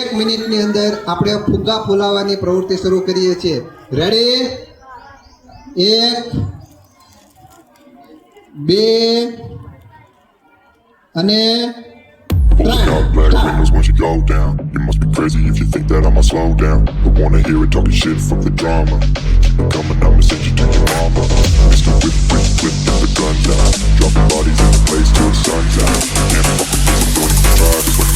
એક મિનિટની અંદર આપણે ફુગ્ગા ફૂલાવવાની પ્રવૃત્તિ શરૂ કરીએ છીએ રેડી એક બે અને ત્રણ black windows once you go down. You must be crazy if you think that I'ma slow down. I wanna hear it talking shit, from the drama. Keep it coming, I'ma send you to your mama. Mr. Whip, whip, whip, get the guns out. Dropping bodies in the place till the sun's out. Can't fuck with this, I'm going to try. Cause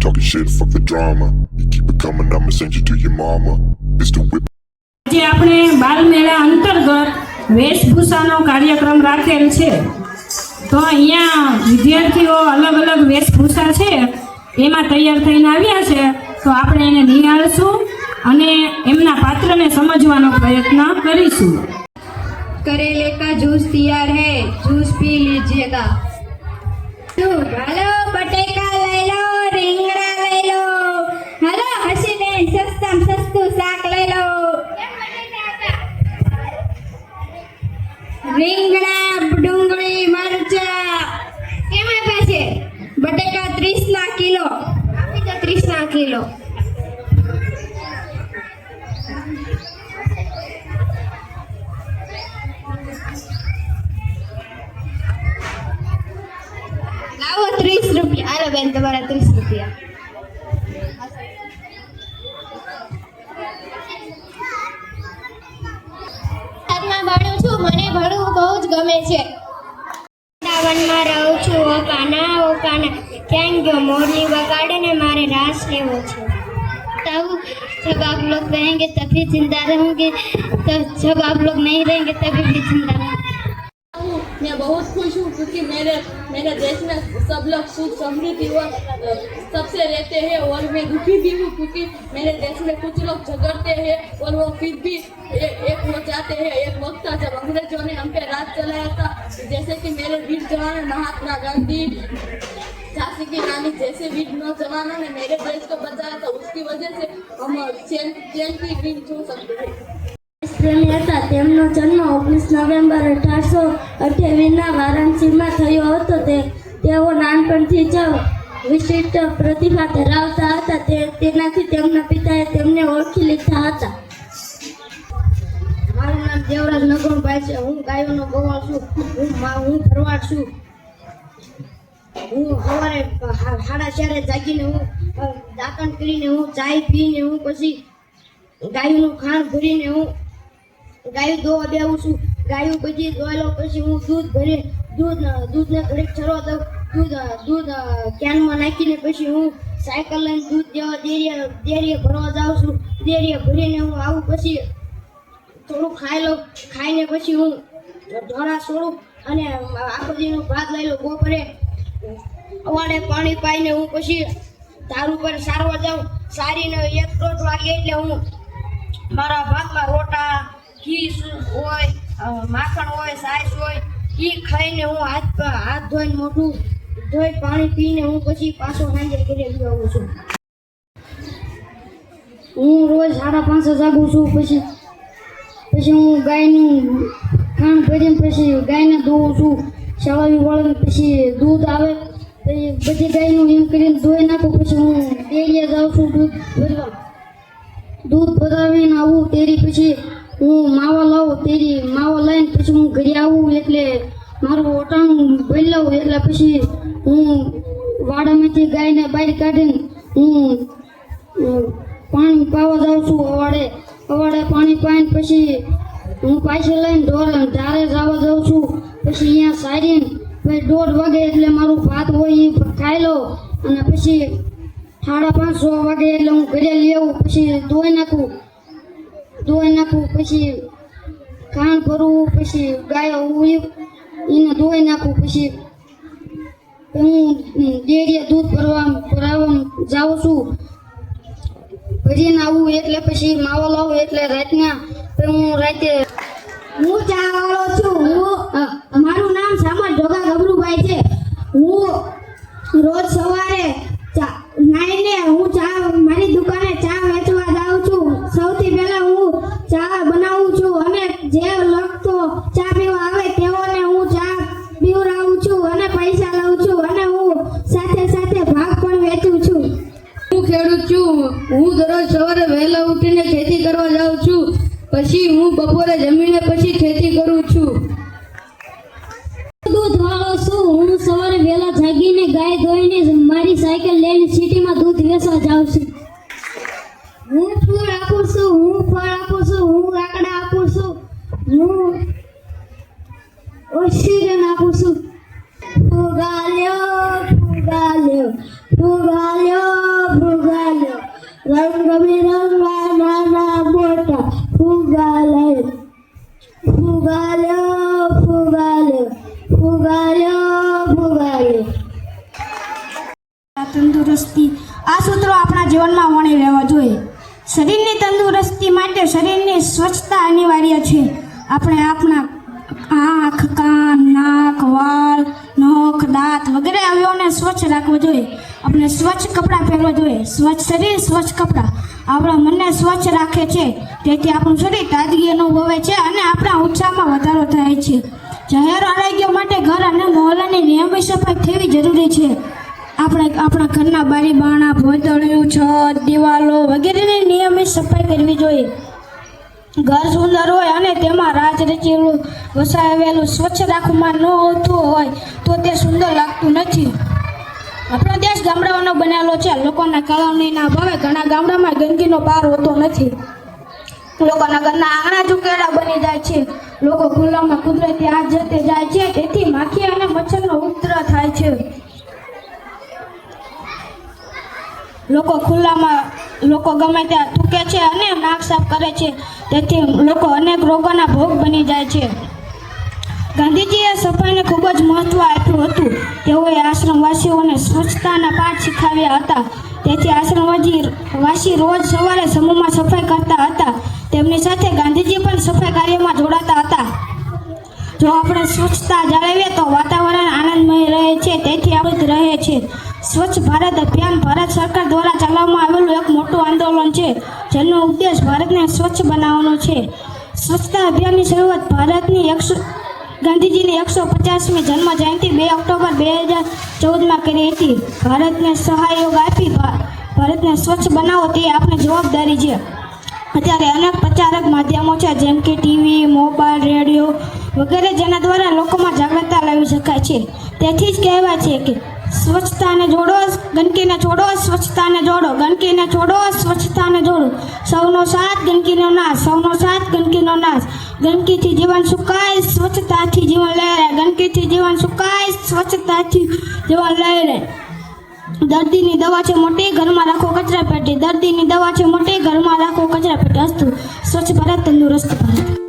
talking shit, fuck the drama. You keep it coming, I'ma send you to your mama. Mr. Whip. આજે આપણે બાલમેળા અંતર્ગત વેશભૂષાનો કાર્યક્રમ રાખેલ છે તો અહીંયા વિદ્યાર્થીઓ અલગ અલગ વેશભૂષા છે એમાં તૈયાર થઈને આવ્યા છે તો આપણે એને નિહાળશું અને એમના પાત્રને સમજવાનો પ્રયત્ન કરીશું करेले का जूस तैयार है जूस पी लीजिएगा दूध हेलो बटेका રીંગણા ડુંગળી, મરચા. કેમ આપ્યા બટેકા 30 ના કિલો. આપી 30 ના કિલો. લાવો 30 રૂપિયા. અરે બેન, તમારા 30 રૂપિયા. મને ભણવું બહુ જ ગમે છે વૃંદાવનમાં રહું છું ઓ કાના ઓ કાના ક્યાં ગયો મોરલી વગાડે ને મારે રાસ લેવો છે तब जब आप लोग रहेंगे तभी जिंदा रहेंगे तब जब आप लोग नहीं रहेंगे तभी भी जिंदा रहेंगे मैं बहुत खुश हूँ क्योंकि मेरे मेरे देश में सब लोग सुख समृद्धि और सबसे रहते हैं और मैं दुखी भी हूँ क्योंकि मेरे देश में कुछ लोग झगड़ते हैं और वो फिर भी ए, एक हो जाते हैं। एक वक्त था जब अंग्रेज़ों ने हम पे राज चलाया था। जैसे कि मेरे वीर जवान महात्मा गांधी झांसी की रानी जैसे वीर नौजवानों ने मेरे देश को बचाया था। उसकी वजह से हम चैन चैन की वीर छू सकते हैं। પ્રેમી હતા તેમનો જન્મ ઓગણીસ નવેમ્બર અઢારસો અઠ્યાવીસના વારાણસીમાં થયો હતો. તે તેઓ નાનપણથી જ વિશિષ્ટ પ્રતિભા ધરાવતા હતા. તે તેનાથી તેમના પિતાએ તેમને ઓળખી લીધા હતા. મારું નામ દેવરાજ નગરભાઈ છે. હું ગાયોનો ગોવાળ છું. હું હું ફરવાડ છું. હું સવારે સાડા ચારે જાગીને હું દાંતણ કરીને હું, ચાય પીને હું, પછી ગાયનું ખાણ ભરીને હું ગાયું દોવા બેવું છું. ગાયું પછી દોયેલો પછી હું દૂધ ભરી, દૂધ, દૂધને ઘડીક છરવા દઉં. દૂધ દૂધ કેનમાં નાખીને પછી હું સાયકલ લઈને દૂધ દેવા ડેરીએ ડેરીએ ભરવા જાઉં છું. ડેરીએ ભરીને હું આવું પછી થોડું ખાઈ લઉં. ખાઈને પછી હું ધોળા છોડું અને આખો દીનો ભાત લઈ લઉં બપોરે. અવાડે પાણી પાઈને હું પછી ધાર ઉપર સારવા જાઉં. સારીને એક દોઢ વાગે એટલે હું મારા ભાગમાં રોટા માખણ હોય, સાઈસ હોય એ ખાઈને હું હાથ હાથ ધોઈને મોઢું ધોઈ પાણી પીને હું પછી પાછો સાંજે ઘરે આવું છું. હું રોજ સાડા પાંચ જાગું છું, પછી પછી હું ગાયનું ખાણ કરીને પછી ગાયને ધોઉં છું. સવારી વળીને પછી દૂધ આવે, પછી બધી ગાયનું એમ કરીને ધોઈ નાખું, પછી હું ડેરીએ જાઉં છું દૂધ ભરવા. દૂધ ભરાવીને આવું તેરી પછી હું માવા લાવું તેરી માવા લઈને પછી હું ઘરે આવું એટલે મારું ઓટાણું ભરી લઉં એટલે પછી હું વાડામાંથી ગાયને બહાર કાઢીને હું પાણી પાવા જાઉં છું અવાડે. અવાડે પાણી પાઈને પછી હું પાછી લઈને ઢોર ધારે જવા જાઉં છું. પછી અહીંયા સારીને પછી દોઢ વાગે એટલે મારું ભાત હોય એ ખાઈ લઉં અને પછી સાડા પાંચ વાગે એટલે હું ઘરે લઈ આવું, પછી ધોઈ નાખું. ધોઈ નાખવું પછી કાન ભરવું પછી ગાય ઉઈ એને ધોઈ નાખું, પછી હું ડેરીએ દૂધ ભરવા ભરાવા જાઉં છું. ભરીને આવું એટલે પછી માવો લાવું એટલે રાતના હું રાતે હું ચા સાયકલ લઈને સિટીમાં દૂધ વેચવા જાઉં છું. હું ફૂલ આપું છું, હું ફળ આપું છું, હું લાકડા આપું છું, હું ઓક્સિજન આપું છું. ફુગાલ્યો ફુગાલ્યો ફુગાલ્યો ફુગાલ્યો. રંગબેરંગા નાના મોટા ફુગાલ્યો. ફુગાલ્યો ફુગાલ્યો ફુગાલ્યો. તંદુરસ્તી. આ સૂત્રો આપણા જીવનમાં વણી રહેવા જોઈએ. શરીરની તંદુરસ્તી માટે શરીરની સ્વચ્છતા અનિવાર્ય છે. આપણે આપણા આંખ, કાન, નાક, વાળ, નખ, દાંત વગેરે અવયવોને સ્વચ્છ રાખવો જોઈએ. આપણે સ્વચ્છ કપડાં પહેરવા જોઈએ. સ્વચ્છ શરીર, સ્વચ્છ કપડાં. આપણા મનને સ્વચ્છ રાખે છે. તેથી આપણું શરીર તાજગી અનુભવે છે અને આપણા ઉત્સાહમાં વધારો થાય છે. જાહેર આરોગ્ય માટે ઘર અને મહોલ્લાની નિયમિત સફાઈ થવી જરૂરી છે. આપણે આપણા ઘરના બારી બારણા ભોંતળિયું છત, દિવાલો વગેરેની નિયમિત સફાઈ કરવી જોઈએ. ઘર સુંદર હોય અને તેમાં રાજ રચેલું વસાવેલું સ્વચ્છ રાખવામાં ન હોતું હોય તો તે સુંદર લાગતું નથી. આપણો દેશ ગામડાઓનો બનેલો છે. લોકોના કળવણીના ભાવે ઘણા ગામડામાં ગંદકીનો પાર હોતો નથી. લોકોના ઘરના આંગણા ચૂકેડા બની જાય છે. લોકો ખુલ્લામાં કુદરતી હાથ જતે જાય છે. તેથી માખી અને મચ્છરનો ઉપદ્રવ થાય છે. લોકો ખુલ્લામાં, લોકો ગમે ત્યાં થૂકે છે અને નાક સાફ કરે છે. તેથી લોકો અનેક રોગોના ભોગ બની જાય છે. ગાંધીજીએ સફાઈને ખૂબ જ મહત્વ આપ્યું હતું. તેઓએ આશ્રમવાસીઓને સ્વચ્છતાના પાઠ શીખવ્યા હતા. તેથી આશ્રમવાસી, વાસી રોજ સવારે સમૂહમાં સફાઈ કરતા હતા. તેમની સાથે ગાંધીજી પણ સફાઈ કાર્યમાં જોડાતા હતા. જો આપણે સ્વચ્છતા જાળવીએ તો વાતાવરણ આનંદમય રહે છે. તેથી આપણે રહે છે સ્વચ્છ ભારત અભિયાન ભારત સરકાર દ્વારા ચલાવવામાં આવેલું એક મોટું આંદોલન છે, જેનો ઉદ્દેશ ભારતને સ્વચ્છ બનાવવાનો છે. સ્વચ્છતા અભિયાનની શરૂઆત ભારતની એકસો, ગાંધીજીની એકસો પચાસમી જન્મ જયંતિ બે ઓક્ટોબર બે હજાર ચૌદમાં કરી હતી. ભારતને સહયોગ આપી ભારતને સ્વચ્છ બનાવો તે આપણી જવાબદારી છે. અત્યારે અનેક પ્રચારક માધ્યમો છે, જેમ કે ટીવી, મોબાઈલ, રેડિયો વગેરે, જેના દ્વારા લોકોમાં જાગૃતતા લાવી શકાય છે. તેથી જ કહેવાય છે કે સ્વચ્છતાને જોડો, ગંદકીને છોડો, સ્વચ્છતાને જોડો, ગંદકીને છોડો, સ્વચ્છતાને જોડો. સૌનો સાથ ગંદકીનો નાશ, સૌનો સાથ ગંદકીનો નાશ. ગંદકીથી જીવન સુકાય, સ્વચ્છતાથી જીવન લહેરે ગંદકીથી જીવન સુકાય, સ્વચ્છતાથી જીવન લહેરે દર્દીની દવા છે મોટી, ઘરમાં રાખો કચરા પેટી દર્દીની દવા છે મોટી, ઘરમાં રાખો કચરા પેટી અસ્તુ, સ્વચ્છ ભારત, તંદુરસ્ત ભારત.